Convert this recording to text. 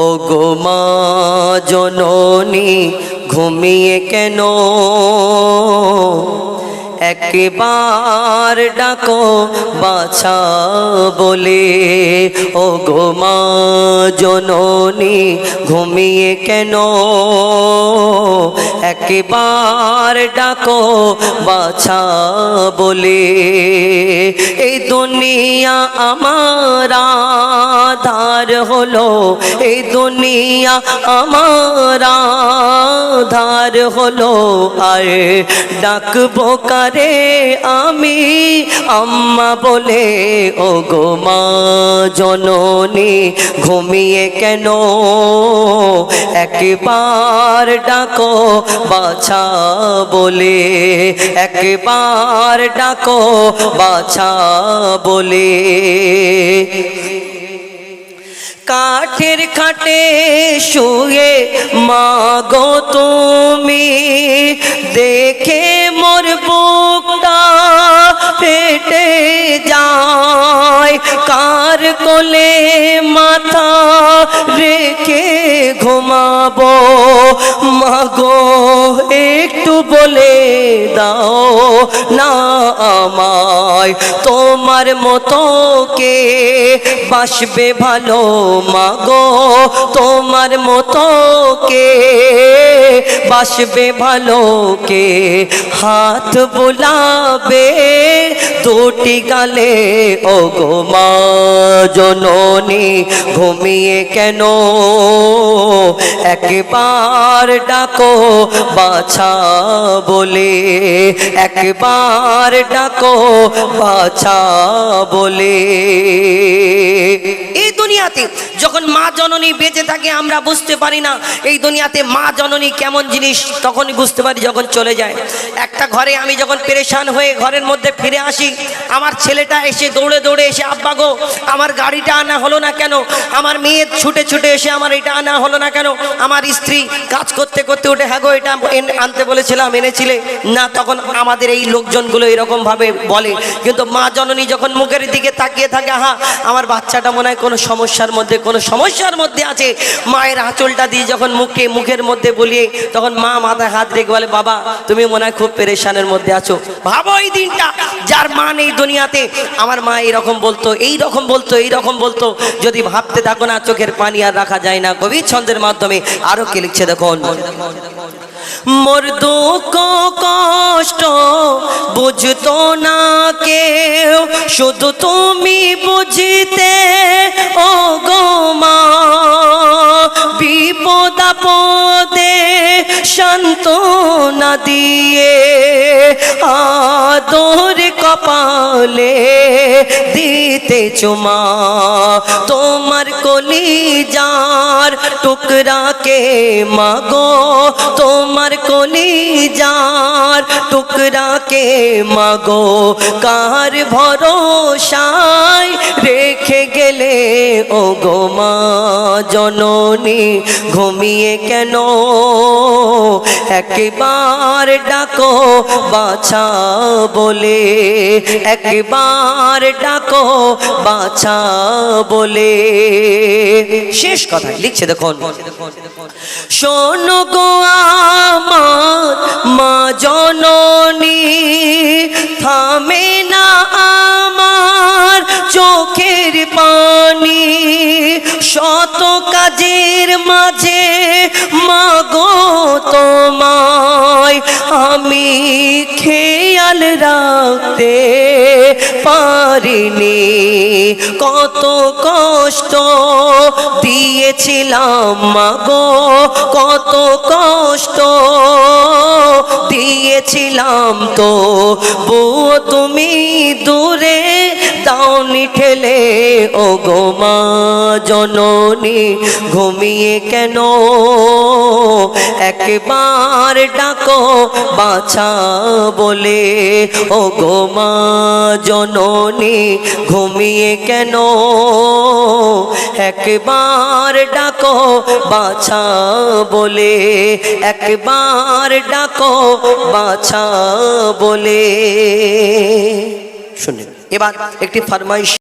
ও গো মা জননী, ঘুমিয়ে কেন? একবার ডাকো বাছা বলে ও গো মা জননী, ঘুমিয়ে কেন? একবার ডাকো বাছা বলে, এই দুনিয়া আমার আধার হলো এই দুনিয়া আমার, আধার হলো। আয় ডাকবো কারে আমি, আম্মা বলে ও গো মা জননী, ঘুমিয়ে কেন? একবার ডাকো বাছা বলে, একবার ডাকো বাছা বলে। কাঠের খাটে শুয়ে মাগো তুমি দেখে মোর বুকটা ফেটে যায়। কার কোলে মাথা রেখে ঘুমাবো। মাগো, একটু বলে দাও না আমায়। তোমার মতো কে বাসবে ভালো, মাগো? তোমার মতো কে বাসবে ভালো কে? হাত বোলাবে দুটি গালে। ও মা জননী, ঘুমিয়ে কেন? একবার ডাকো বাছা বলে। একবার ডাকো বাছা বলে। এই দুনিয়াতে যখন মা জননী বেঁচে থাকে, আমরা বুঝতে পারি না এই দুনিয়াতে মা জননী কেমন জিনিস, তখনই বুঝতে পারি যখন চলে যায়। একটা ঘরে আমি যখন পেরেশান হয়ে ঘরের মধ্যে ফিরে আসি, আমার ছেলেটা এসে দৌড়ে দৌড়ে এসে, আব্বা গো, আমার গাড়িটা আনা হলো না কেন? আমার মেয়ে ছুটে ছুটে এসে আমার এটা আনা হলো না কেন? আমার স্ত্রী কাজ করতে করতে উঠে হ্যাঁ গো, এটা আনতে বলেছিলাম, এনেছিলে। না, তখন আমাদের এই লোকজনগুলো এরকমভাবে বলে। কিন্তু মা জননী যখন মুখের দিকে তাকিয়ে থাকে হা আমার বাচ্চাটা মনে হয় কোনো সমস্যার মধ্যে, কোনো সমস্যার মধ্যে আছে? মায়ের আঁচলটা দিয়ে যখন মুখে, মুখের মধ্যে বলিয়ে তখন মা মাথায় হাত রেখে বলে, বাবা, তুমি মনে হয় খুব পেরেশানের মধ্যে আছো। ভাবো এই দিনটা, যার মা নেই দুনিয়াতে। আমার মা এইরকম বলতো এই রকম বলতো এই রকম বলতো। যদি ভাবতে থাকো না, চোখের পানি আর রাখা যায় না। কবি ছন্দের মাধ্যমে আরও কে লিখছে দেখুন। মোর দুঃখ, কষ্ট বুঝতো না কেউ। শুধু তুমি বুঝিতে না দিয়ে আদর কপালে দিতে চুমা। তোমার কলি যার টুকরাকে মাগো। তোমার কলি যার টুকরাকে মাগো। কার ভরসায় রেখে গেলে ও গো মা? জননী, ঘুমিয়ে কেন? একবার ডাকো বাছা বলে, একবার ডাকো বাছা বলে। শেষ কথা লিখছে দেখুন, শোনো গো আমার মা জননী, থামে না আমার চোখের পানি শত কাজের মাঝে, মাগো তোমায় আমি খেয়াল রাখতে পারিনি। কত কষ্ট দিয়েছিলাম মাগো, কত কষ্ট দিয়েছিলাম তো। বউ, তুমি দূরে দাওনি ঠেলে ও গো মা জননী, ঘুমিয়ে কেন? একবার ডাকো বাছা বলে ও গো মা জননী, ঘুমিয়ে কেন? একবার ডাকো বাছা বলে, একবার ডাকো বাছা বলে। শুনে এবার একটি ফরমাইশ